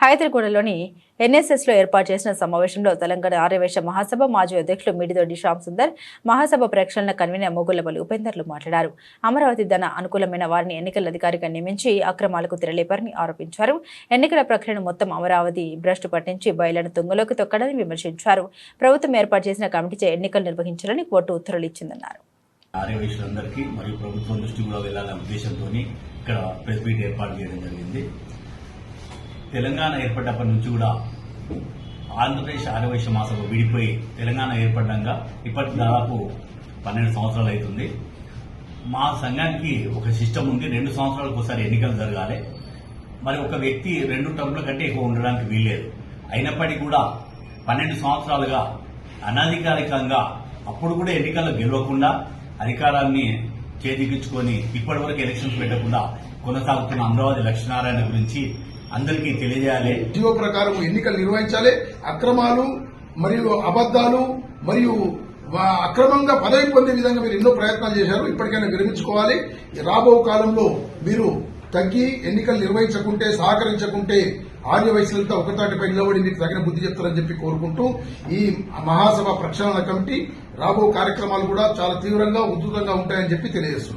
హైదరాబాద్లోని ఎన్ఎస్ఎస్లో ఏర్పాటు చేసిన సమావేశంలో తెలంగాణ ఆర్యవేశ మహాసభ మాజీ అధ్యక్షులు మిడిదొడ్డి శ్యామ్ సుందర్ మహాసభ ప్రేక్షణల కన్వీనర్ మొగుళ్ళపల్లి ఉపేందర్లు మాట్లాడారు. అమరావతి ధన అనుకూలమైన వారిని ఎన్నికల అధికారిగా నియమించి అక్రమాలకు తెరలేపారని ఆరోపించారు. ఎన్నికల ప్రక్రియను మొత్తం అమరావతి భ్రష్టు పట్టించి బయలను తుంగలోకి తొక్కడని విమర్శించారు. ప్రభుత్వం ఏర్పాటు చేసిన కమిటీచే ఎన్నికలు నిర్వహించాలని కోర్టు ఉత్తర్వులు ఇచ్చిందన్నారు. ఆర్యవైశ్యులందరికీ మరియు ప్రభుత్వం దృష్టి కూడా వెళ్ళాలనే ఉద్దేశంతో ఇక్కడ ప్రెస్ మీట్ ఏర్పాటు చేయడం జరిగింది. తెలంగాణ ఏర్పడ్డప్పటి నుంచి కూడా ఆంధ్రప్రదేశ్ ఆర్యవైశ్య మాసభ విడిపోయి తెలంగాణ ఏర్పడ్డంగా ఇప్పటికి దాదాపు పన్నెండు సంవత్సరాలు అవుతుంది. మా సంఘానికి ఒక సిస్టమ్ ఉంది. రెండు సంవత్సరాలకు ఒకసారి ఎన్నికలు జరగాలి. మరి ఒక వ్యక్తి రెండు టర్ముల కంటే ఎక్కువ ఉండడానికి వీల్లేదు. అయినప్పటికీ కూడా పన్నెండు సంవత్సరాలుగా అనధికారికంగా అప్పుడు కూడా ఎన్నికల్లో గెలవకుండా అధికారాన్ని చేదిగించుకొని ఇప్పటి వరకు ఎలక్షన్స్ పెట్టకుండా కొనసాగుతున్న అమరావతి లక్ష్మీనారాయణ గురించి అందరికీ తెలియజేయాలి. జీవో ప్రకారం ఎన్నికలు నిర్వహించాలి. అక్రమాలు మరియు అబద్దాలు మరియు అక్రమంగా పదవి పొందే విధంగా మీరు ఎన్నో ప్రయత్నాలు చేశారు. ఇప్పటికైనా విరమించుకోవాలి. రాబో కాలంలో మీరు తగ్గి ఎన్నికలు నిర్వహించకుంటే సహకరించకుంటే ఆర్య వయసులతో ఒకతాటిపై నిలబడి మీకు తగిన బుద్ధి చెప్తారని చెప్పి కోరుకుంటూ ఈ మహాసభ ప్రక్షాళన కమిటీ రాబో కార్యక్రమాలు కూడా చాలా తీవ్రంగా ఉధృతంగా ఉంటాయని చెప్పి తెలియజేస్తున్నారు